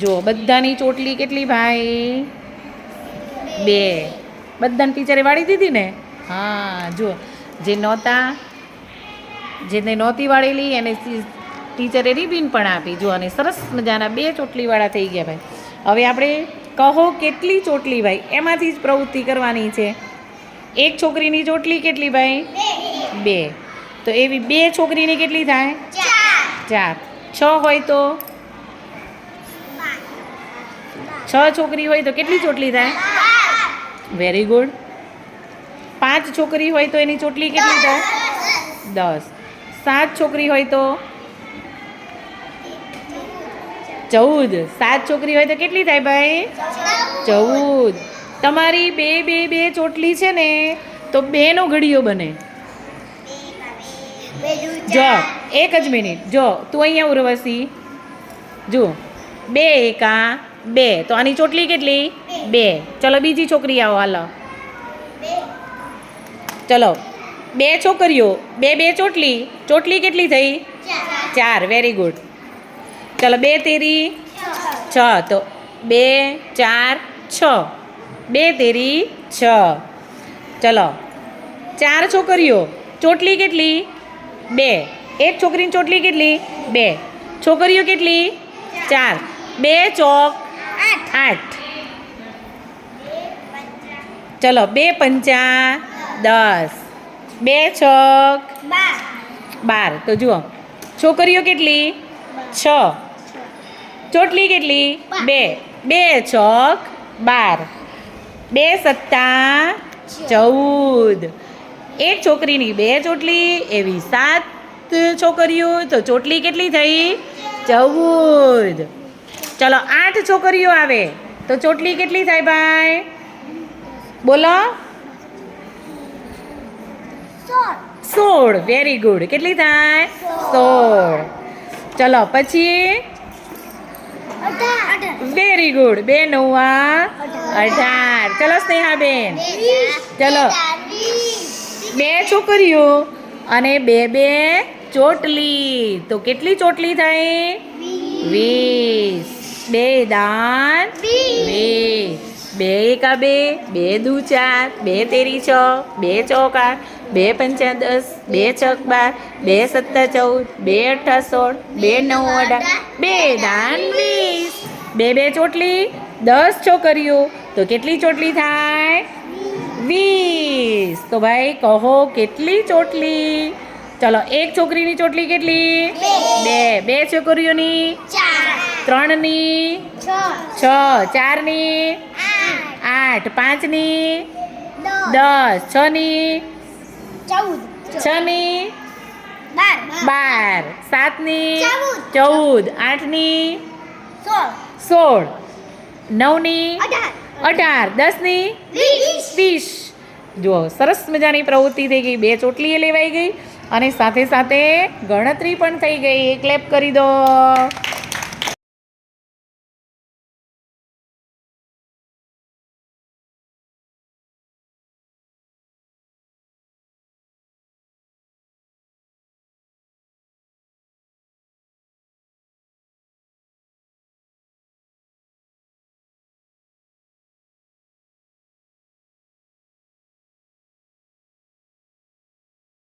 જો બધાની ચોટલી કેટલી ભાઈ? બે. બધાને ટીચરે વાળી દીધી ને? હા જો જે નહોતા જેને નહોતી વાળેલી એને ટીચરે રિબિન પણ આપી. જો અને સરસ મજાના બે ચોટલીવાળા થઈ ગયા ભાઈ. હવે આપણે કહો કેટલી ચોટલી ભાઈ? એમાંથી જ પ્રવૃત્તિ કરવાની છે. એક છોકરીની ચોટલી કેટલી ભાઈ? બે. તો એવી બે છોકરીની કેટલી થાય? ચાર. છ હોય તો? છ છોકરી હોય તો કેટલી ચોટલી થાય? વેરી ગુડ પાંચ છોકરી હોય તો એની ચોટલી કેટલી થાય? દસ. સાત છોકરી હોય તો? ચૌદ. સાત છોકરી હોય તો કેટલી થાય ભાઈ? ચૌદ. તમારી બે બે બે ચોટલી છે ને, તો બેનો ઘડીઓ બને. જો, એક જ મિનિટ. જો, તું અહીંયા ઉર્વશી. જો. બે એકા. બે. તો આની ચોટલી કેટલી? બે. ચલો બીજી છોકરી આવો હાલો. ચલો બે છોકરીઓ બે બે ચોટલી. ચોટલી કેટલી થઈ? ચાર. વેરી ગુડ ચલો બે તેરી? છ. તો બે ચાર છ. બે તેરી છ. ચલો ચાર છોકરીઓ. ચોટલી કેટલી? બે. એક છોકરીની ચોટલી કેટલી? બે. છોકરીઓ કેટલી? ચાર. બે ચોક. આઠ. ચલો બે પંચા દસ. બે છક બાર. તો જુઓ છોકરીઓ કેટલી? છ. ચોટલી કેટલી? બે. બે છક બાર. બે સત્તા ચૌદ. એક છોકરીની બે ચોટલી એવી સાત છોકરીઓ. તો ચોટલી કેટલી થઈ? ચૌદ. ચલો આઠ છોકરીઓ આવે. તો ચોટલી કેટલી થાય ભાઈ? બોલો. સોળ. વેરી ગુડ કેટલી થાય? સોળ. ચલો, પછી? વેરી ગુડ બે નવા. અઢાર. ચલો, સ્નેહાબેન. ચલો. બે છોકરીઓ અને બે બે ચોટલી. તો કેટલી ચોટલી થાય? વીસ. બે દાન. વીસ બે. એકા બે બે દુ ચાર બે તેરી છ બે ચોક આઠ બે પંચા દસ બે છક બાર બે સત્તા ચૌદ બે અઠા સોળ બે નવ અઢાર બે દાન વીસ. બે બે ચોટલી દસ છોકરીઓ તો કેટલી ચોટલી થાય? વીસ. તો ભાઈ કહો કેટલી ચોટલી? ચલો એક છોકરીની ચોટલી કેટલી? બે. બે. છોકરીઓની ત્રણની છ. ચારની આઠ. પાંચની દસ. છની છની બાર. સાતની ચૌદ. આઠની સોળ. નવની અઢાર. દસની વીસ. જુઓ સરસ મજાની પ્રવૃત્તિ થઈ ગઈ. બે ચોટલીએ લેવાઈ ગઈ અને સાથે સાથે ગણતરી પણ થઈ ગઈ. ક્લેપ કરી દો.